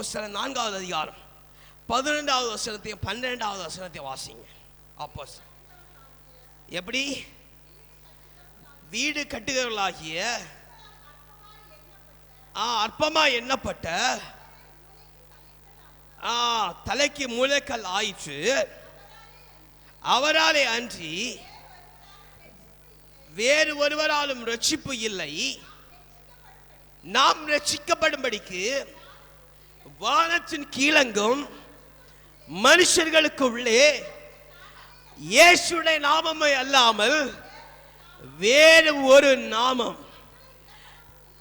அப்போ சில நான்காவது அதிகாரம். பதினெண்டாவது வசனத்தையும் பன்னிரெண்டாவது வசனத்தையும் வாசிங்க. அப்போ எப்படி? வீடு கட்டுகிறவர்களாகிய ஆ அற்பமா எண்ணப்பட்ட ஆ தலைக்கு மூளைக்கல் ஆயிற்று. அவராலே அன்றி வேறு ஒருவராலும் ரட்சிப்பு இல்லை. நாம் ரட்சிக்கப்படும்படிக்கு வானத்தின் கீழங்கும் மனுஷர்களுக்கு உள்ளே இயேசுடைய நாமமே அல்லாமல் வேறு ஒரு நாமம்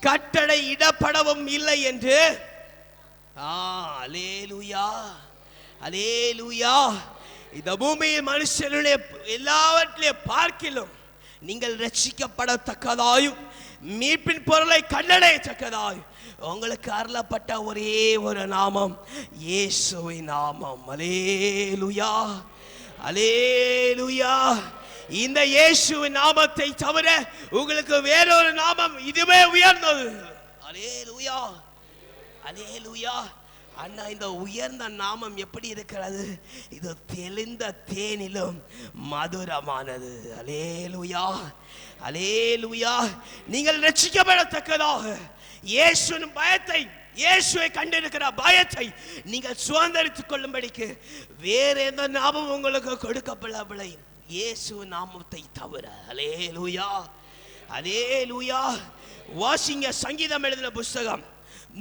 கட்டளை இடப்படவும் இல்லை என்று ஆ அலேலுயா அலேலுயா இந்த பூமியில் மனுஷனுடைய எல்லாவற்றிலே பார்க்கிலும் நீங்கள் ரட்சிக்கப்படத்தக்கதாயும் மீட்பின் பொருளை கண்டடையத்தக்கதாயும் உங்களுக்கு அருளப்பட்ட ஒரே ஒரு நாமம் இயேசுவை நாமம். அலேலுயா அலேலுயா இந்த இயேசுவின் நாமத்தை தவிர உங்களுக்கு வேறொரு நாமம் இதுவே உயர்ந்தது. அலேலுயா அலேலுயா அண்ணா இந்த உயர்ந்த நாமம் எப்படி இருக்கிறது? இது தெளிந்த தேனிலும் மதுரமானது. அலேலுயா அலேலுயா நீங்கள் ரட்சிக்கப்படத்தக்கதாக இயேசுவின் பயத்தை இயேசுவை கண்டிருக்கிற பயத்தை நீங்கள் சுதந்திரித்துக் கொள்ளும்படிக்கு வேற எந்த நாமம் உங்களுக்கு கொடுக்கப்படவில்லை. இயேசு நாமத்தை தவிர. அலேலுயா அலேலுயா வாசிங்க சங்கீதம் எழுதின புஸ்தகம்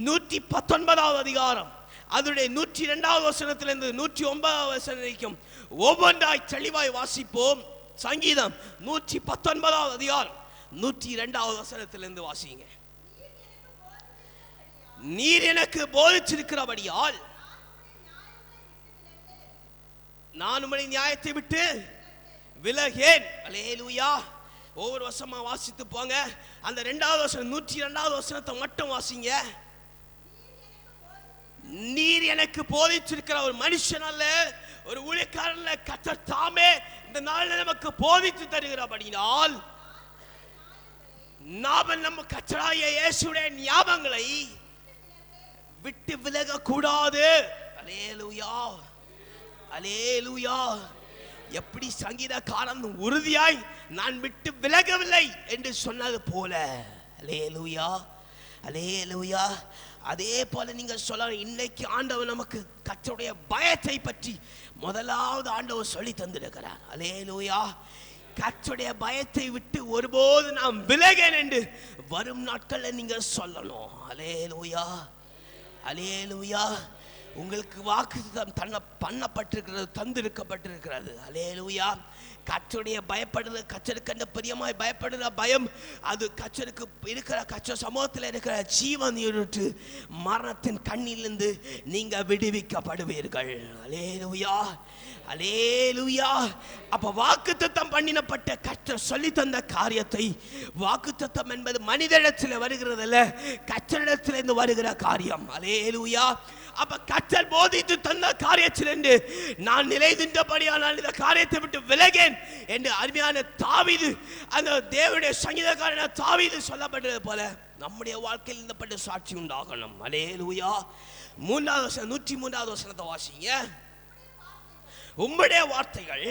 நூற்றி பத்தொன்பதாவது அதிகாரம். அதனுடைய நூற்றி இரண்டாவது வசனத்திலிருந்து நூற்றி ஒன்பதாவது வசனம் வரைக்கும் ஒவ்வொன்றாய் தெளிவாய் வாசிப்போம். சங்கீதம் நூற்றி பத்தொன்பதாவது அதிகாரம். நூற்றி இரண்டாவது வசனத்திலிருந்து வாசிங்க. நீர் எனக்கு போதிச்சிருக்கிறபடியால் நான் மணி நியாயத்தை விட்டு விலகேன். அலேலுயா ஒவ்வொரு வருஷமா வாசித்து போங்க. அந்த ரெண்டாவது வருஷம் நூற்றி ரெண்டாவது வருஷத்தை மட்டும் வாசிங்க. நீர் எனக்கு போதிச்சிருக்கிற ஒரு மனுஷன் அல்ல ஒரு ஊழியக்காரன் கத்தர் தாமே இந்த நாளில் நமக்கு போதித்து தருகிறபடினால் நாம நம்ம கச்சராய இயேசுடைய ஞாபகங்களை விட்டு விலக கூடாது அலேலுயா அலேலுயா எப்படி சங்கீதக்காரன் உறுதியாய் நான் விட்டு விலகவில்லை என்று சொன்னது போல. அலேலுயா அலேலுயா அதே போல நீங்கள் சொல்ல இன்னைக்கு ஆண்டவர் நமக்கு கத்தருடைய பயத்தை பற்றி முதலாவது ஆண்டவர் சொல்லி தந்திருக்கிறார். அலேலுயா கற்றுடைய பயத்தை விட்டு ஒருபோது நாம் விலகேன் என்று வரும் நாட்களில் நீங்கள் சொல்லணும். அலே லூயா அலே லூயா உங்களுக்கு வாக்குத்தம் தன்னை பண்ணப்பட்டிருக்கிறது தந்திருக்கப்பட்டிருக்கிறது. அலேலுயா கச்சருடைய பயப்படுறது கச்சருக்கு அந்த பிரியமாய் பயப்படுற பயம் அது கச்சருக்கு இருக்கிற கச்ச சமூகத்தில் இருக்கிற ஜீவன் இருட்டு மரணத்தின் கண்ணிலிருந்து நீங்க விடுவிக்கப்படுவீர்கள். அலேலுயா அலேலுயா அப்போ வாக்குத்தத்தம் பண்ணினப்பட்ட கற்ற சொல்லி தந்த காரியத்தை வாக்குத்தத்தம் என்பது மனிதனிடத்தில் வருகிறதில்ல கச்சரிடத்திலிருந்து வருகிற காரியம். அலேலுயா அப்ப கற்றல் போதித்து தந்த காரியத்திலிருந்து நான் நிலை நான் இந்த காரியத்தை விட்டு விலகேன் என்று அருமையான தாவிது அந்த தேவனுடைய சங்கீதக்காரன தாவிது சொல்லப்பட்டது போல நம்முடைய வாழ்க்கையில் இந்த பட்டு சாட்சி உண்டாகணும். அலேலுயா மூன்றாவது வசனம் நூற்றி மூன்றாவது வசனத்தை வாசிங்க. உம்முடைய வார்த்தைகள்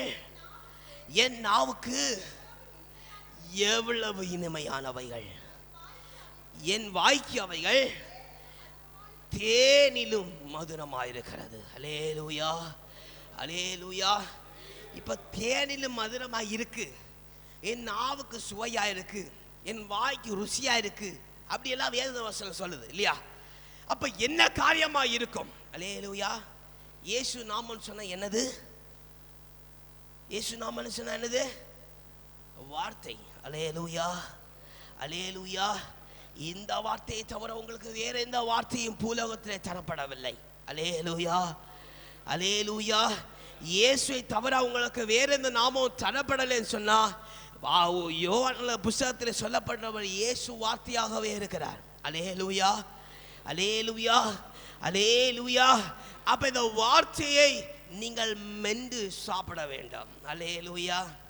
என் நாவுக்கு எவ்வளவு இனிமையானவைகள். என் வாய்க்கு அவைகள் தேனிலும் மதுரமாயிருக்கிறது. அலே லூயா இப்போ தேனிலும் மதுரமாக இருக்கு என் நாவுக்கு சுவையாக இருக்கு என் வாய்க்கு ருசியாக இருக்கு அப்படி எல்லாம் வேத வசனம் சொல்லுது இல்லையா? அப்போ என்ன காரியமாக இருக்கும் அலே லூயா இயேசு நாமம் சொன்ன என்னது? இயேசு நாமம் சொன்ன என்னது? வார்த்தை. அலேலூயா அலே லூயா இந்த வார்த்தையை தவிர உங்களுக்கு வேற எந்த வார்த்தையும் பூலோகத்திலே தரப்படவில்லை. அலே லூயா இயேசுவை தவிர உங்களுக்கு வேற எந்த நாமம் தரப்படலைன்னு சொன்னா யோவான்ல புஸ்தகத்தில் சொல்லப்படுறவர் இயேசு வார்த்தையாகவே இருக்கிறார். அலேலுயா அலே லூயா அப்ப இந்த வார்த்தையை நீங்கள் மென்று சாப்பிட வேண்டும். அலேலுயா